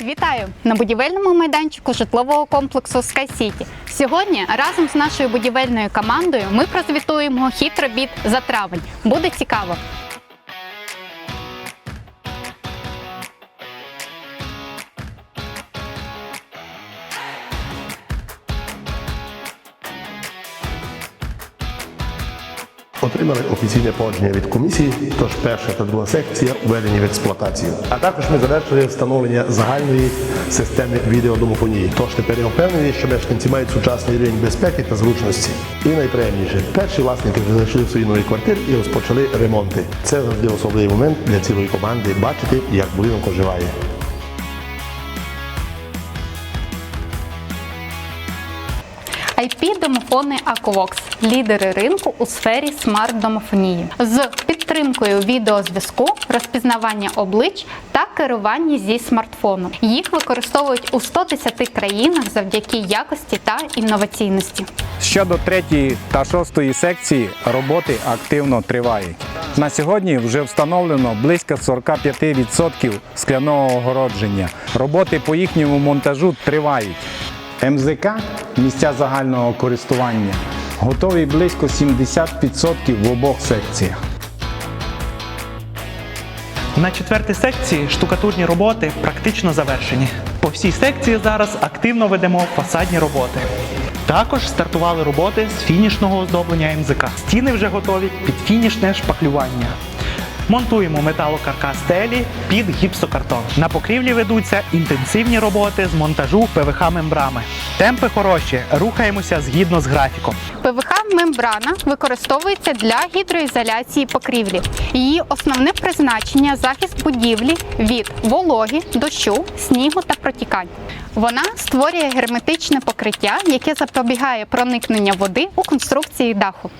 Вітаю на будівельному майданчику житлового комплексу Sky City. Сьогодні разом з нашою будівельною командою ми прозвітуємо хід робіт за травень. Буде цікаво. Отримали офіційне погодження від комісії, тож перша та друга секція введені в експлуатацію. А також ми завершили встановлення загальної системи відеодомофонії. Тож тепер я впевнений, що мешканці мають сучасний рівень безпеки та зручності. І найприємніше, перші власники в свої нові квартири і розпочали ремонти. Це завжди особливий момент для цілої команди бачити, як будинок оживає. IP-домофони Aquavox – лідери ринку у сфері смарт-домофонії з підтримкою відеозв'язку, розпізнавання облич та керування зі смартфону. Їх використовують у 110 країнах завдяки якості та інноваційності. Щодо третьої та шостої секції роботи активно тривають. На сьогодні вже встановлено близько 45% скляного огородження. Роботи по їхньому монтажу тривають. МЗК місця загального користування готові близько 70% в обох секціях. На четвертій секції штукатурні роботи практично завершені. По всій секції зараз активно ведемо фасадні роботи. Також стартували роботи з фінішного оздоблення МЗК. Стіни вже готові під фінішне шпаклювання. Монтуємо металокаркас стелі під гіпсокартон. На покрівлі ведуться інтенсивні роботи з монтажу ПВХ мембрами. Темпи хороші, рухаємося згідно з графіком. ПВХ-мембрана використовується для гідроізоляції покрівлі. Її основне призначення захист будівлі від вологи, дощу, снігу та протікань. Вона створює герметичне покриття, яке запобігає проникнення води у конструкції даху.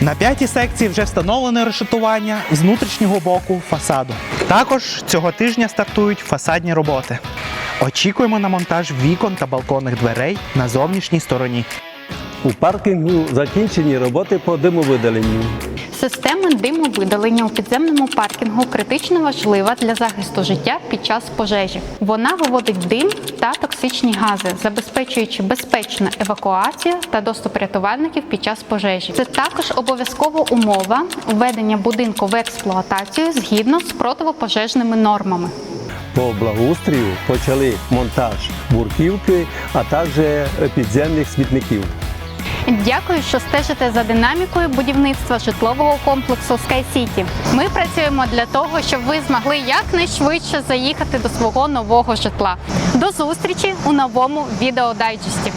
На п'ятій секції вже встановлене решетування з внутрішнього боку фасаду. Також цього тижня стартують фасадні роботи. Очікуємо на монтаж вікон та балконних дверей на зовнішній стороні. У паркінгу закінчені роботи по димовидаленню. Система димовидалення у підземному паркінгу критично важлива для захисту життя під час пожежі. Вона виводить дим та токсичні гази, забезпечуючи безпечну евакуацію та доступ рятувальників під час пожежі. Це також обов'язкова умова введення будинку в експлуатацію згідно з противопожежними нормами. По благоустрію почали монтаж бурківки, а також підземних смітників. Дякую, що стежите за динамікою будівництва житлового комплексу Sky City. Ми працюємо для того, щоб ви змогли якнайшвидше заїхати до свого нового житла. До зустрічі у новому відеодайджесті.